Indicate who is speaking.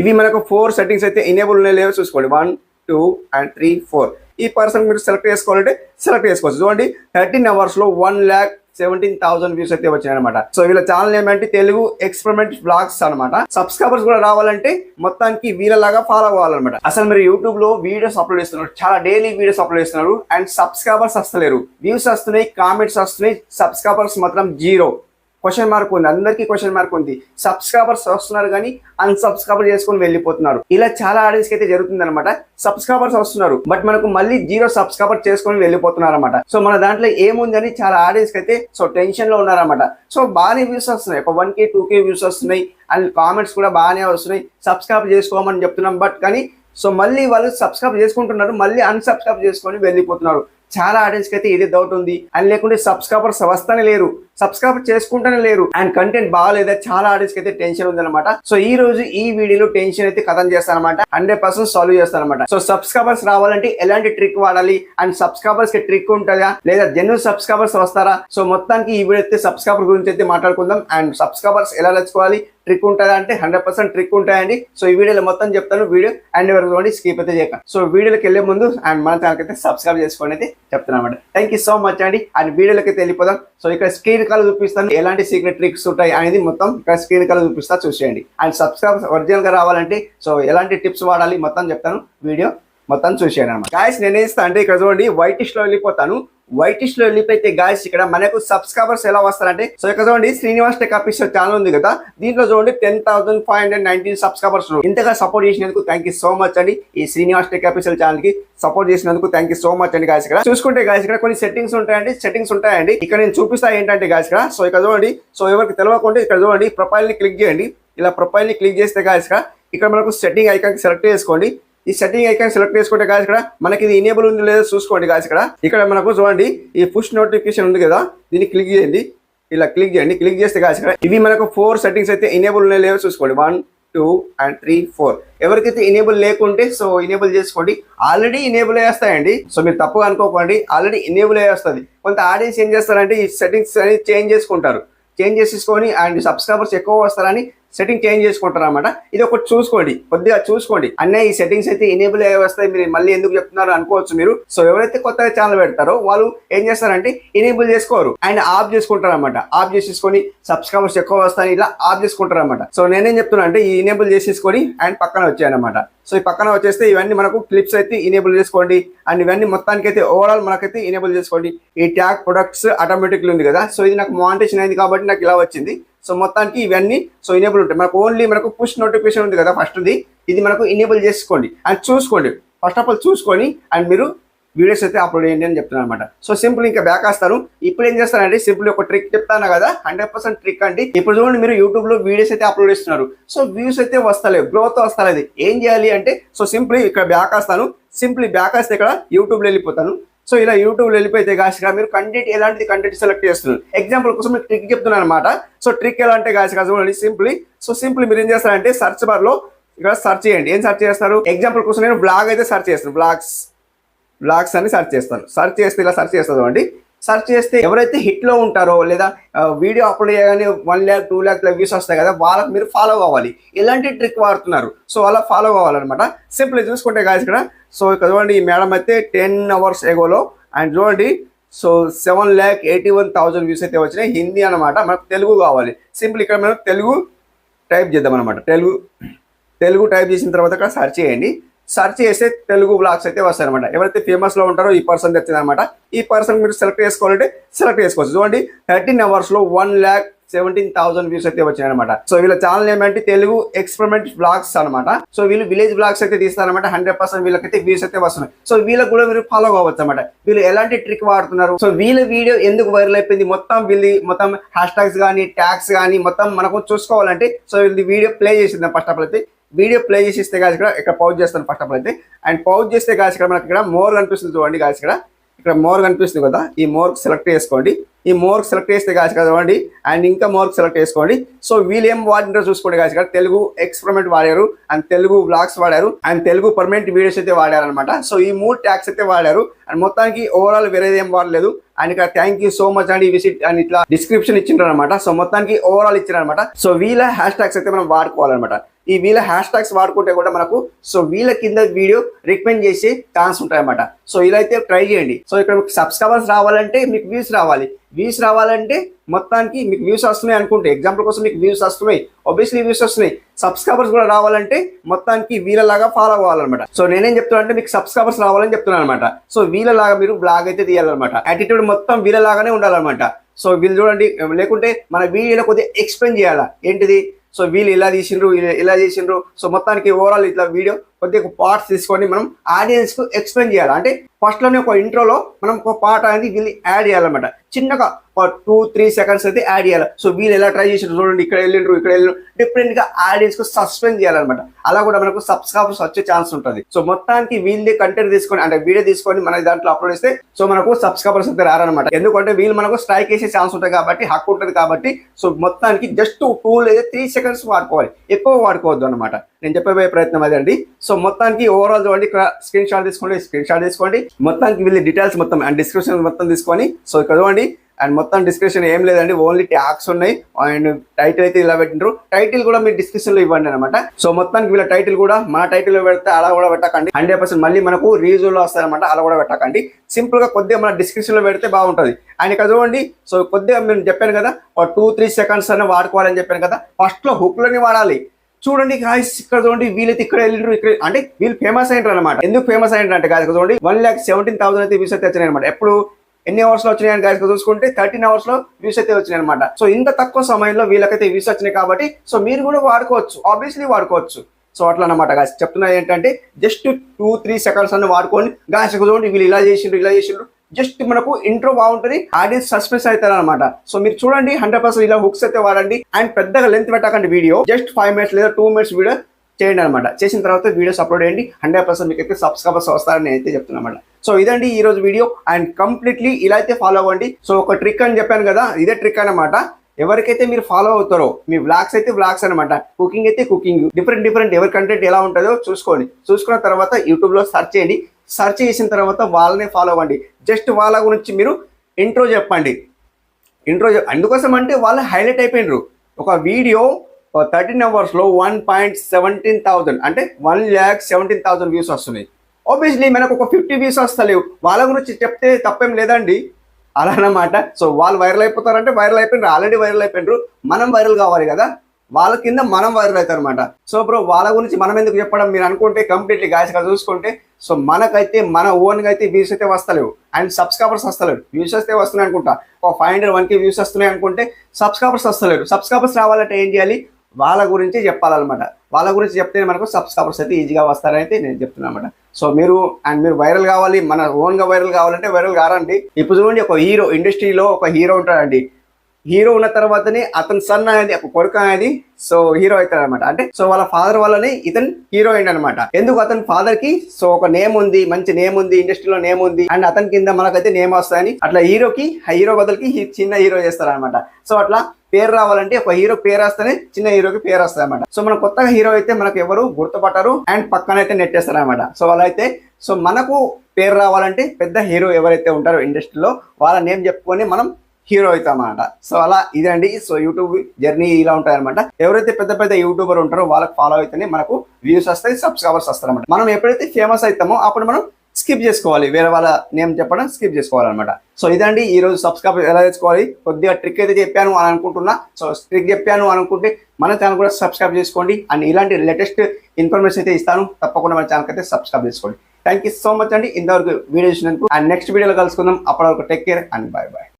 Speaker 1: ఇవి మనకు four settings అయితే ఎనేబుల్ ఉన్నాయి. లేవో చూసుకోండి. One two and three four ఈ పర్సన్ మీరు సెలెక్ట్ చేసుకోవాలంటే సెలెక్ట్ చేసుకోవచ్చు. చూడండి థర్టీన్ అవర్స్లో one lakh seventeen thousand views అయితే వచ్చాయనమాట సో వీళ్ళ ఛానల్ ఏమంటే తెలుగు ఎక్స్పెరిమెంట్ బ్లాగ్స్ అన్నమాట. సబ్స్క్రైబర్స్ కూడా రావాలంటే మొత్తానికి వీళ్ళలాగా ఫాలో అవ్వాలన్నమాట. అసలు మీరు యూట్యూబ్లో వీడియోస్ అప్లోడ్ చేస్తున్నారు. చాలా డైలీ వీడియోస్ అప్లోడ్ చేస్తున్నారు. అండ్ సబ్స్క్రైబర్స్ వస్తలేరు. వ్యూస్ వస్తున్నాయి కామెంట్స్ వస్తున్నాయి. సబ్స్క్రైబర్స్ మాత్రం జీరో క్వశ్చన్ మార్క్ ఉంది. అందరికీ క్వశ్చన్ మార్క్ ఉంది. సబ్స్క్రైబర్స్ వస్తున్నారు కానీ అన్సబ్స్క్రైబర్ చేసుకొని వెళ్ళిపోతున్నారు. ఇలా చాలా ఆడియన్స్ అయితే జరుగుతుంది అనమాట సబ్స్క్రైబర్స్ వస్తున్నారు. బట్ మనకు మళ్ళీ జీరో సబ్స్క్రైబర్ చేసుకొని వెళ్ళిపోతున్నారు అనమాట సో మన దాంట్లో ఏముందని చాలా ఆడియన్స్ అయితే సో టెన్షన్లో ఉన్నారన్నమాట. సో బాగానే వ్యూస్ వస్తున్నాయి. ఒక one K two K views వస్తున్నాయి. అండ్ కామెంట్స్ కూడా బాగానే వస్తున్నాయి. సబ్స్క్రైబ్ చేసుకోమని చెప్తున్నాం. బట్ కానీ సో మళ్ళీ వాళ్ళు సబ్స్క్రైబ్ చేసుకుంటున్నారు. మళ్ళీ అన్సబ్స్క్రైబ్ చేసుకొని వెళ్ళిపోతున్నారు. చాలా ఆడియన్స్కి అయితే ఇదే డౌట్ ఉంది. అండ్ లేకుంటే సబ్స్క్రైబర్స్ వస్తానే లేరు. సబ్స్క్రైబ్ చేసుకుంటూనే లేరు. అండ్ కంటెంట్ బాగాలేదా చాలా ఆడియన్స్ అయితే టెన్షన్ ఉంది అనమాట సో ఈ రోజు ఈ వీడియోలో టెన్షన్ అయితే కథం చేస్తానమాట హండ్రెడ్ పర్సెంట్ సాల్వ్ చేస్తానమాట సో సబ్స్క్రైబర్స్ రావాలంటే ఎలాంటి ట్రిక్ వాడాలి? అండ్ సబ్స్క్రైబర్స్కి ట్రిక్ ఉంటుందా? లేదా జెన్యున్ సబ్స్క్రైబర్స్ వస్తారా? సో మొత్తానికి ఈ వీడియో అయితే సబ్స్క్రైబర్ గురించి అయితే మాట్లాడుకుందాం. అండ్ సబ్స్క్రైబర్స్ ఎలా తెచ్చుకోవాలి ట్రిక్ ఉంటుందా అంటే హండ్రెడ్ పర్సెంట్ ట్రిక్ ఉంటాయండి. సో ఈ వీడియోలో మొత్తం చెప్తాను వీడియో అండ్ ఎవరు స్కీప్ స్కిప్ అయితే చేయక. సో వీడియోకి వెళ్ళే ముందు అండ్ మన ఛానల్ అయితే సబ్స్క్రైబ్ చేసుకోండి అయితే చెప్తున్నాను అనమాట థ్యాంక్ యూ సో మచ్ అండి. అండ్ వీడియోలకి వెళ్ళిపోదాం. సో ఇక్కడ స్క్రీన్ కాల్ చూపిస్తాను. ఎలాంటి సీక్రెట్ ట్రిక్స్ ఉంటాయి అనేది మొత్తం ఇక్కడ స్క్రీన్ కాల్ చూపిస్తా చూసేయండి. అండ్ సబ్స్క్రైబ్ ఒరిజినల్గా రావాలంటే సో ఎలాంటి టిప్స్ వాడాలి మొత్తం చెప్తాను. వీడియో మొత్తం చూసేయండి అనమాట గాయస్ నేను అంటే ఇక్కడ చూడండి వైటిష్లో వెళ్ళిపోతాను. వైటిష్లో వెళ్ళిపోయితే గాయస్ ఇక్కడ మనకు సబ్స్క్రైబర్స్ ఎలా వస్తారంటే సో ఇక్కడ చూడండి శ్రీనివాస్ టెక్ ఆఫీసర్ ఛానల్ ఉంది కదా దీంట్లో చూడండి ten thousand five hundred nineteen subscribers ఇంతగా సపోర్ట్ చేసినందుకు థ్యాంక్ యూ సో మచ్ అండి. ఈ శ్రీనివాస్ టెక్ ఆఫీసర్ ఛానల్కి సపోర్ట్ చేసినందుకు థ్యాంక్ సో మచ్ అండి గాయస్ ఇక్కడ. చూసుకుంటే గాయస్ ఇక్కడ కొన్ని సెట్టింగ్స్ ఉంటాయండి సెట్టింగ్స్ ఉంటాయండి. ఇక్కడ నేను చూపిస్తా ఏంటంటే గాయస్ ఇక్కడ. సో ఇక్కడ చూడండి సో ఎవరికి తెలియకుండా ఇక్కడ చూడండి ప్రొఫైల్ని క్లిక్ చేయండి. ఇలా ప్రొఫైల్ని క్లిక్ చేస్తే గాయస్ ఇక్కడ. ఇక్కడ మనకు సెట్టింగ్ ఐకాన్ సెలెక్ట్ చేసుకోండి. ఈ సెట్టింగ్ ఐకాన్ సెలెక్ట్ చేసుకుంటే గాయస్ ఇక్కడ మనకి ఇది ఇనేబుల్ ఉంది లేదో చూసుకోండి గాయస్ ఇక్కడ. ఇక్కడ మనకు చూడండి ఈ పుష్ నోటిఫికేషన్ ఉంది కదా దీన్ని క్లిక్ చేయండి. ఇలా క్లిక్ చేయండి క్లిక్ చేస్తే గాయస్ ఇక్కడ ఇవి మనకు ఫోర్ సెట్టింగ్స్ అయితే ఇనేబుల్ ఉన్నాయి లేదో చూసుకోండి. One two and three four ఎవరికైతే ఇనేబుల్ లేకుంటే సో ఇనేబుల్ చేసుకోండి. ఆల్రెడీ ఇనేబుల్ అయ్యేస్తాయండి సో మీరు తప్పుగా అనుకోకండి. ఆల్రెడీ ఇనేబుల్ అయ్యేస్తుంది కొంత ఆడియన్స్ ఏం చేస్తారంటే ఈ సెట్టింగ్స్ అనేది చేంజ్ చేసుకుంటారు. చేంజ్ చేసేసుకొని అండ్ సబ్స్క్రైబర్స్ ఎక్కువ వస్తారని సెట్టింగ్ చేంజ్ చేసుకుంటారు అనమాట ఇది ఒకటి చూసుకోండి. కొద్దిగా చూసుకోండి. అన్నీ ఈ సెట్టింగ్స్ అయితే ఎనేబుల్ అయ్యే వస్తాయి. మీరు మళ్ళీ ఎందుకు చెప్తున్నారు అనుకోవచ్చు మీరు. సో ఎవరైతే కొత్తగా ఛానల్ పెడతారో వాళ్ళు ఏం చేస్తారంటే ఎనేబుల్ చేసుకోరు. అండ్ ఆఫ్ చేసుకుంటారు అనమాట ఆఫ్ చేసేసుకొని సబ్స్క్రైబర్స్ ఎక్కువ వస్తాయి ఇలా ఆఫ్ చేసుకుంటారు అనమాట సో నేనేం చెప్తున్నా అంటే ఈ ఎనేబుల్ చేసేసుకొని అండ్ పక్కన వచ్చాయనమాట సో ఈ పక్కన వచ్చేస్తే ఇవన్నీ మనకు క్లిప్స్ అయితే ఇనేబుల్ చేసుకోండి. అండ్ ఇవన్నీ మొత్తానికి అయితే ఓవరాల్ మనకైతే ఇనేబుల్ చేసుకోండి. ఈ ట్యాగ్ ప్రొడక్ట్స్ ఆటోమేటిక్లీ ఉంది కదా. సో ఇది నాకు మానిటేషన్ అయింది కాబట్టి నాకు ఇలా వచ్చింది. సో మొత్తానికి ఇవన్నీ సో ఇనేబుల్ ఉంటాయి. మనకు ఓన్లీ మనకు పుష్ నోటిఫికేషన్ ఉంది కదా ఫస్ట్ది ఇది మనకు ఇనేబుల్ చేసుకోండి. అండ్ చూసుకోండి. ఫస్ట్ ఆఫ్ ఆల్ చూసుకొని అండ్ మీరు వీడియోస్ అయితే అప్లోడ్ చేయండి అని చెప్తున్నాను అనమాట సో సింపుల్ ఇంకా బ్యాక్ వస్తారు. ఇప్పుడు ఏం చేస్తారంటే సింపుల్ ఒక ట్రిక్ చెప్తాను కదా హండ్రెడ్ పర్సెంట్ ట్రిక్ అండి. ఇప్పుడు చూడండి మీరు యూట్యూబ్లో వీడియోస్ అయితే అప్లోడ్ చేస్తున్నారు. సో వ్యూస్ అయితే వస్తలేదు గ్రోత్ వస్తలేదు. ఏం చేయాలి అంటే సో సింపుల్ ఇక్కడ బ్యాక్ వస్తాను. సింప్లీ బ్యాక్ వస్తే ఇక్కడ యూట్యూబ్లో వెళ్ళిపోతాను. సో ఇలా యూట్యూబ్ వెళ్ళిపోతే గాసిగా మీరు కంటెంట్ ఎలాంటి కంటెంట్ సెలెక్ట్ చేస్తున్నారు? ఎగ్జాంపుల్ కోసం మీకు ట్రిక్ చెప్తున్నాను అనమాట సో ట్రిక్ ఎలా అంటే గాసిగా చూడండి సింప్లీ సో సింప్లీ మీరు ఏం చేస్తారంటే సర్చ్ బార్లో ఇక్కడ సర్చ్ చేయండి. ఏం సర్చ్ చేస్తారు? ఎగ్జాంపుల్ కోసం నేను బ్లాగ్ అయితే సర్చ్ చేస్తాను. బ్లాగ్స్ బ్లాగ్స్ అని సర్చ్ చేస్తాను. సర్చ్ చేస్తే ఇలా సర్చ్ చేస్తాను అండి సర్చ్ చేస్తే ఎవరైతే హిట్లో ఉంటారో లేదా వీడియో అప్లోడ్ చేయగానే one lakh two lakh views వస్తాయి కదా వాళ్ళకి మీరు ఫాలో అవ్వాలి ఇలాంటి ట్రిక్ వాడుతున్నారు. సో అలా ఫాలో అవ్వాలన్నమాట సింపుల్ చూసుకుంటే కాదు ఇక్కడ సో ఇక్కడ చూడండి ఈ మేడం అయితే టెన్ అవర్స్ ఎగోలో అండ్ చూడండి so seven lakh eighty one thousand views అయితే వచ్చినాయి. హిందీ అనమాట మనకు తెలుగు కావాలి. సింపుల్ ఇక్కడ మనం తెలుగు టైప్ చేద్దాం అనమాట తెలుగు తెలుగు టైప్ చేసిన తర్వాత ఇక్కడ సెర్చ్ చేయండి. సెర్చ్ చేస్తే తెలుగు బ్లాగ్స్ అయితే వస్తాయి అనమాట ఎవరైతే ఫేమస్లో ఉంటారో ఈ పర్సన్ తెచ్చింది అనమాట ఈ పర్సన్ మీరు సెలెక్ట్ చేసుకోవాలంటే సెలెక్ట్ చేసుకోవచ్చు. చూడండి థర్టీన్ అవర్స్లో one lakh seventeen thousand views అయితే వచ్చాయి అనమాట సో వీళ్ళ ఛానల్ ఏమంటే తెలుగు ఎక్స్పెరిమెంట్ బ్లాగ్స్ అనమాట సో వీళ్ళు విలేజ్ బ్లాగ్స్ అయితే తీస్తారనమాట హండ్రెడ్ పర్సెంట్ వీళ్ళకైతే వ్యూస్ అయితే వస్తున్నాయి. సో వీళ్ళకి కూడా మీరు ఫాలో అవ్వచ్చు అనమాట వీళ్ళు ఎలాంటి ట్రిక్ వాడుతున్నారు? సో వీళ్ళ వీడియో ఎందుకు వైరల్ అయిపోయింది? మొత్తం వీళ్ళది మొత్తం హ్యాష్ ట్యాగ్స్ కానీ ట్యాగ్స్ కానీ మొత్తం మనకు చూసుకోవాలంటే సో వీళ్ళది వీడియో ప్లే చేసింది ఫస్ట్ ఆఫ్ ఆల్ అయితే వీడియో ప్లే చేసి ఇస్తే కాదు ఇక్కడ ఇక్కడ పౌజ్ చేస్తాను ఫస్ట్ ఆఫ్ ఆల్ అయితే. అండ్ పౌజ్ చేస్తే కాదు ఇక్కడ మనకి ఇక్కడ మోర్ కనిపిస్తుంది చూడండి కాదు ఇక్కడ. ఇక్కడ మోర్ కనిపిస్తుంది కదా. ఈ మోర్ సెలెక్ట్ చేసుకోండి. ఈ మోర్ సెలెక్ట్ చేస్తే కాదు కదా చూడండి. అండ్ ఇంకా మోర్ సెలెక్ట్ చేసుకోండి. సో వీళ్ళు ఏం వాడినారో చూసుకోండి కాదు ఇక్కడ. తెలుగు ఎక్స్పెరిమెంట్ వాడారు. అండ్ తెలుగు బ్లాగ్స్ వాడారు. అండ్ తెలుగు పర్మనెంట్ వీడియోస్ అయితే వాడారనమాట సో ఈ మూడు ట్యాక్స్ అయితే వాడారు. అండ్ మొత్తానికి ఓవరాల్ వేరేది ఏం వాడలేదు. అండ్ ఇక్కడ థ్యాంక్ యూ సో మచ్ అండి. విజిట్ అని ఇట్లా డిస్క్రిప్షన్ ఇచ్చిండ్రు అనమాట సో మొత్తానికి ఓవరాల్ ఇచ్చారు అనమాట సో వీళ్ళ హ్యాష్ ట్యాగ్స్ అయితే మనం వాడుకోవాలన్నమాట. ఈ వీళ్ళ హ్యాష్ ట్యాగ్స్ వాడుకుంటే కూడా మనకు సో వీళ్ళ కింద వీడియో రికమెండ్ చేసే ఛాన్స్ ఉంటాయన్నమాట. సో ఇలా అయితే ట్రై చేయండి. సో ఇక్కడ మీకు సబ్స్క్రైబర్స్ రావాలంటే మీకు వ్యూస్ రావాలి. వ్యూస్ రావాలంటే మొత్తానికి మీకు వ్యూస్ వస్తున్నాయి అనుకుంటే ఎగ్జాంపుల్ కోసం మీకు వ్యూస్ వస్తున్నాయి. ఒబ్వియస్లీ వ్యూస్ వస్తున్నాయి. సబ్స్క్రైబర్స్ కూడా రావాలంటే మొత్తానికి వీళ్ళలాగా ఫాలో అవ్వాలన్నమాట. సో నేనేం చెప్తున్నా అంటే మీకు సబ్స్క్రైబర్స్ రావాలని చెప్తున్నాను అనమాట సో వీళ్ళలాగా మీరు బ్లాగ్ అయితే తీయాలన్నమాట. యాటిట్యూడ్ మొత్తం వీళ్ళలాగానే ఉండాలన్నమాట. సో వీళ్ళు చూడండి లేకుంటే మన వీడియోలో కొద్దిగా ఎక్స్ప్లెయిన్ చేయాలా? ఏంటిది? సో వీళ్ళు ఇలా తీసిండ్రు వీళ్ళు ఇలా చేసిండ్రు. సో మొత్తానికి ఓవరాల్ ఇట్లా వీడియో కొద్దిగా పార్ట్స్ తీసుకొని మనం ఆడియన్స్కు ఎక్స్ప్లెయిన్ చేయాలి. అంటే ఫస్ట్లోనే ఒక ఇంట్రోలో మనం ఒక పార్ట్ అనేది వీళ్ళు యాడ్ చేయాలన్నమాట. చిన్నగా ఒక టూ త్రీ సెకండ్స్ అయితే యాడ్ చేయాలి. సో వీళ్ళు ఎలా ట్రై చేసిండ్రు చూడండి. ఇక్కడ వెళ్ళిండ్రు ఇక్కడ వెళ్ళిండ్రు. డిఫరెంట్గా ఆడియన్స్కు సస్పెండ్ చేయాలన్నమాట. అలా కూడా మనకు సబ్స్క్రైబర్స్ వచ్చే ఛాన్స్ ఉంటుంది. సో మొత్తానికి వీళ్ళే కంటెంట్ తీసుకొని అంటే వీడియో తీసుకొని మన దాంట్లో అప్లోడ్ చేస్తే సో మనకు సబ్స్క్రైబర్స్ అయితే రారనమాట ఎందుకంటే వీళ్ళు మనకు స్ట్రైక్ వేసే ఛాన్స్ ఉంటుంది కాబట్టి హక్కు ఉంటుంది కాబట్టి సో మొత్తానికి జస్ట్ టూ లేదా త్రీ సెకండ్స్ వాడుకోవాలి. ఎక్కువ వాడుకోవద్దు అనమాట నేను చెప్పబోయే ప్రయత్నం అదండి. సో మొత్తానికి ఓవరాల్ చూడండి ఇక్కడ స్క్రీన్ షాట్ తీసుకోండి స్క్రీన్ షాట్ తీసుకోండి. మొత్తానికి వెళ్ళి డీటెయిల్స్ మొత్తం అండ్ డిస్క్రిప్షన్ మొత్తం తీసుకొని సో ఇక్కడ చూడండి అండ్ మొత్తం డిస్క్రిప్షన్ ఏం లేదండి ఓన్లీ ట్యాక్స్ ఉన్నాయి. అండ్ టైటిల్ అయితే ఇలా పెట్టినారు టైటిల్ కూడా మీరు డిస్క్రిప్షన్లో ఇవ్వండి అనమాట సో మొత్తానికి వీళ్ళ టైటిల్ కూడా మన టైటిల్లో పెడితే అలా కూడా పెట్టకండి. హండ్రెడ్ పర్సెంట్ మళ్ళీ మనకు రీజన్లో వస్తారనమాట అలా కూడా పెట్టకండి. సింపుల్గా కొద్దిగా మన డిస్క్రిప్షన్లో పెడితే బాగుంటుంది. అండ్ ఇక్కడ చూడండి సో కొద్దిగా మేము చెప్పాను కదా ఒక టూ త్రీ సెకండ్స్ అనే వాడుకోవాలని చెప్పాను కదా ఫస్ట్లో హుక్లని వాడాలి. చూడండి గాయస్ ఇక్కడ చూడండి వీళ్ళైతే ఇక్కడ వెళ్ళిండ్రు ఇక్కడ అంటే వీళ్ళు ఫేమస్ అయినారు అనమాట ఎందుకు ఫేమస్ అయినారు అంటే గాయస్ చూడండి వన్ ల్యాక్ సెవెంటీన్ థౌసండ్ అయితే వ్యూస్ అయితే వచ్చినాయి అనమాట ఎప్పుడు ఎన్ని అవర్స్లో వచ్చినాయని గాయస్ చూసుకుంటే థర్టీన్ అవర్స్లో వ్యూస్ అయితే వచ్చినాయి అనమాట సో ఇంత తక్కువ సమయంలో వీళ్ళకైతే వ్యూస్ వచ్చినాయి కాబట్టి సో మీరు కూడా వాడుకోవచ్చు. ఆబ్వియస్లీ వాడుకోవచ్చు. సో అట్లా అనమాట గాయస్ చెప్తున్నా ఏంటంటే జస్ట్ టూ త్రీ సెకండ్స్ అన్న వాడుకొని గాయస్ చూడండి వీళ్ళు ఇలా చేసిండ్రు ఇలా చేసిండ్రు. జస్ట్ మనకు ఇంట్రో బాగుంటుంది ఆడియన్స్ సస్పెన్స్ అవుతారు అనమాట సో మీరు చూడండి హండ్రెడ్ పర్సెంట్ ఇలా హుక్స్ అయితే వాడండి. అండ్ పెద్దగా లెంత్ పెట్టకండి వీడియో జస్ట్ ఫైవ్ మినిట్స్ లేదా టూ మినిట్స్ వీడియో చేయండి అనమాట చేసిన తర్వాత వీడియోస్ అప్లోడ్ చేయండి. హండ్రెడ్ పర్సెంట్ మీకు అయితే సబ్స్క్రైబర్స్ వస్తారని అయితే చెప్తున్నా సో ఇదండి ఈ రోజు వీడియో అండ్ కంప్లీట్లీ ఇలా అయితే ఫాలో అవ్వండి. సో ఒక ట్రిక్ అని చెప్పాను కదా ఇదే ట్రిక్ అనమాట ఎవరికైతే మీరు ఫాలో అవుతారో మీ వ్లాగ్స్ అయితే వ్లాగ్స్ అనమాట కుకింగ్ అయితే కుకింగ్ డిఫరెంట్ డిఫరెంట్ ఎవరి కంటెంట్ ఎలా ఉంటుందో చూసుకోండి. చూసుకున్న తర్వాత యూట్యూబ్లో సెర్చ్ చేయండి. సెర్చ్ చేసిన తర్వాత వాళ్ళనే ఫాలో అవ్వండి. జస్ట్ వాళ్ళ గురించి మీరు ఇంట్రో చెప్పండి. ఇంట్రో అందుకోసం అంటే వాళ్ళు హైలైట్ అయిపోయినారు. ఒక వీడియో థర్టీన్ అవర్స్లో వన్ పాయింట్ సెవెంటీన్ థౌసండ్ అంటే one lakh seventeen thousand views వస్తున్నాయి. ఆబ్వియస్లీ మనకు ఒక ఫిఫ్టీ వ్యూస్ వస్తలేవు. వాళ్ళ గురించి చెప్తే తప్పేం లేదండి. అలా అన్నమాట. సో వాళ్ళు వైరల్ అయిపోతారంటే వైరల్ అయిపోయినారు. ఆల్రెడీ వైరల్ అయిపోయినారు. మనం వైరల్ కావాలి కదా. వాళ్ళ కింద మనం వైరల్ అవుతారు అనమాట సో బ్రో వాళ్ళ గురించి మనం ఎందుకు చెప్పడం? మీరు అనుకుంటే కంప్లీట్లీ గాయస్గా చూసుకుంటే. సో మనకైతే మన ఓన్గా అయితే వ్యూస్ అయితే వస్తలేవు. అండ్ సబ్స్క్రైబర్స్ వస్తలేరు. వ్యూస్ వస్తే వస్తున్నాయి అనుకుంటా. ఒక ఫైవ్ హండ్రెడ్ వన్కి వ్యూస్ వస్తున్నాయి అనుకుంటే సబ్స్క్రైబర్స్ వస్తలేరు. సబ్స్క్రైబర్స్ రావాలంటే ఏం చేయాలి? వాళ్ళ గురించి చెప్పాలన్నమాట. వాళ్ళ గురించి చెప్తే మనకు సబ్స్క్రైబర్స్ అయితే ఈజీగా వస్తారని అయితే నేను చెప్తున్నాను అనమాట సో మీరు అండ్ మీరు వైరల్ కావాలి మన ఓన్గా వైరల్ కావాలంటే వైరల్ కారండి. ఇప్పుడు చూడండి ఒక హీరో ఇండస్ట్రీలో ఒక హీరో ఉంటాడండి. హీరో ఉన్న తర్వాతనే అతని సన్ అనేది కొడుకు అనేది సో హీరో అవుతాడు అనమాట అంటే సో వాళ్ళ ఫాదర్ వల్లనే ఇతను హీరోయిన్ అనమాట ఎందుకు అతని ఫాదర్కి? సో ఒక నేమ్ ఉంది మంచి నేమ్ ఉంది ఇండస్ట్రీలో నేమ్ ఉంది అండ్ అతని కింద మనకైతే నేమ్ వస్తాయని అట్లా హీరోకి హీరో బదులుకి హీ- చిన్న హీరో చేస్తారనమాట సో అట్లా పేరు రావాలంటే ఒక హీరో పేరు వస్తేనే చిన్న హీరోకి పేరు వస్తాయి అనమాట సో మనం కొత్తగా హీరో అయితే మనకు ఎవరు గుర్తుపట్టరు అండ్ పక్కన అయితే నెట్టేస్తారు అనమాట సో వాళ్ళైతే సో మనకు పేరు రావాలంటే పెద్ద హీరో ఎవరైతే ఉంటారో ఇండస్ట్రీలో వాళ్ళ నేమ్ చెప్పుకొని మనం హీరో అవుతాం అనమాట సో అలా ఇదండి. సో యూట్యూబ్ జర్నీ ఇలా ఉంటాయి అనమాట ఎవరైతే పెద్ద పెద్ద యూట్యూబర్ ఉంటారో వాళ్ళకి ఫాలో అయితేనే మనకు వ్యూస్ వస్తాయి సబ్స్క్రైబర్స్ వస్తారనమాట మనం ఎప్పుడైతే ఫేమస్ అవుతామో అప్పుడు మనం స్కిప్ చేసుకోవాలి. వేరే వాళ్ళ నేమ్ చెప్పడం స్కిప్ చేసుకోవాలన్నమాట. సో ఇదండి. ఈ రోజు సబ్స్క్రైబ్ ఎలా చేసుకోవాలి కొద్దిగా ట్రిక్ అయితే చెప్పాను అని అనుకుంటున్నా. సో ట్రిక్ చెప్పాను అనుకుంటే మన ఛానల్ కూడా సబ్స్క్రైబ్ చేసుకోండి. అండ్ ఇలాంటి లేటెస్ట్ ఇన్ఫర్మేషన్ అయితే ఇస్తాను. తప్పకుండా మన ఛానల్ అయితే సబ్స్క్రైబ్ చేసుకోండి. థ్యాంక్ యూ సో మచ్ అండి. ఇంతవరకు వీడియో చూసినందుకు. అండ్ నెక్స్ట్ వీడియోలో కలుసుకుందాం. అప్పటి వరకు take care and bye bye